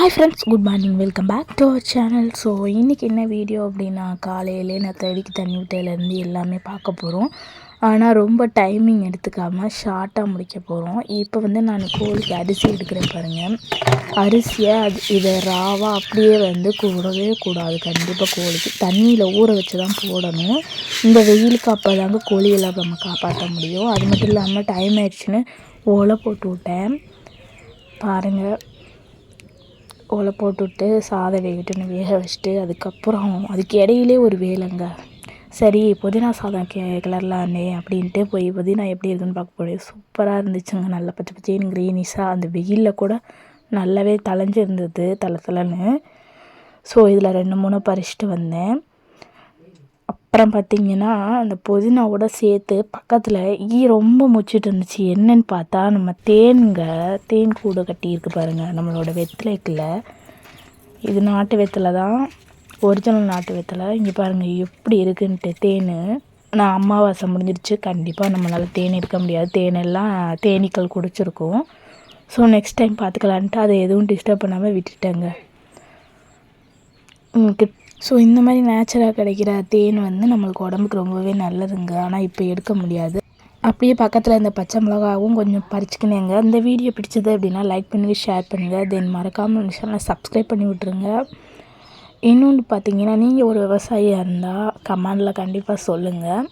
Hi friends good morning welcome back to our channel so இன்றைக்கி என்ன video அப்படின்னா காலையிலே நான் தடிக்கு தண்ணி விட்டதுலேருந்து எல்லாமே பார்க்க போகிறோம் ஆனால் ரொம்ப டைமிங் எடுத்துக்காமல் ஷார்ட்டாக முடிக்க போகிறோம் இப்போ வந்து நான் கோழிக்கு அரிசி எடுக்கிறேன் பாருங்கள் அரிசியை அது இதை ராவாக அப்படியே வந்து கூடவே கூடாது. கண்டிப்பாக கோழிக்கு தண்ணியில் ஊற வச்சு தான் போடணும். இந்த வெயிலுக்கு அப்போ தாங்க கோழியெல்லாம் நம்ம காப்பாற்ற முடியும். அது மட்டும் இல்லாமல் டைம் ஆயிடுச்சுன்னு ஓலை போட்டு விட்டேன். பாருங்கள் ஓலை போட்டுவிட்டு சாதம் வேகட்டுன்னு வேக வச்சுட்டு அதுக்கப்புறம் அதுக்கு இடையிலே ஒரு வேலைங்க. சரி புதினா சாதம் கே கிளறலான்னே அப்படின்ட்டு போய் புதினா எப்படி இருக்குன்னு பார்க்க போய் சூப்பராக இருந்துச்சுங்க. நல்லா பச்சை பச்சைன்னு க்ரீனிஷாக அந்த வெயிலில் கூட நல்லாவே தளைஞ்சு இருந்தது தலை தலைன்னு ஸோ இதில் ரெண்டு மூணு பறிச்சுட்டு வந்தேன். அப்புறம் பார்த்திங்கன்னா அந்த புதினாவோட சேர்த்து பக்கத்தில் ஈ ரொம்ப முச்சிட்டு இருந்துச்சு. என்னன்னு பார்த்தா நம்ம தேன்க தேன் கூடு கட்டியிருக்கு பாருங்கள் நம்மளோட வெத்தலைக்குள்ள இது நாட்டு வெத்தலை தான். ஒரிஜினல் நாட்டு வெத்தலை. இங்கே பாருங்கள் எப்படி இருக்குன்ட்டு தேன். நான் அமாவாசை முடிஞ்சிருச்சு. கண்டிப்பாக நம்மளால் தேன் இருக்க முடியாது. தேனெல்லாம் தேனீக்கள் குடிச்சிருக்கும். ஸோ நெக்ஸ்ட் டைம் பார்த்துக்கலான்ட்டு அதை எதுவும் டிஸ்டர்ப் பண்ணாமல் விட்டுட்டேங்க. ஸோ இந்த மாதிரி நேச்சராக கிடைக்கிற தேன் வந்து நம்மளுக்கு உடம்புக்கு ரொம்பவே நல்லதுங்க. ஆனால் இப்போ எடுக்க முடியாது. அப்படியே பக்கத்தில் இந்த பச்சை மிளகாவும் கொஞ்சம் பறிச்சுக்கினேங்க. இந்த வீடியோ பிடிச்சது அப்படின்னா லைக் பண்ணுங்கள் ஷேர் பண்ணுங்கள் தென் மறக்காமல் சேனலை சப்ஸ்கிரைப் பண்ணி விட்ருங்க இன்னொன்று பார்த்தீங்கன்னா நீங்கள் ஒரு விவசாயியாக இருந்தால் கமெண்டில் கண்டிப்பாக சொல்லுங்கள்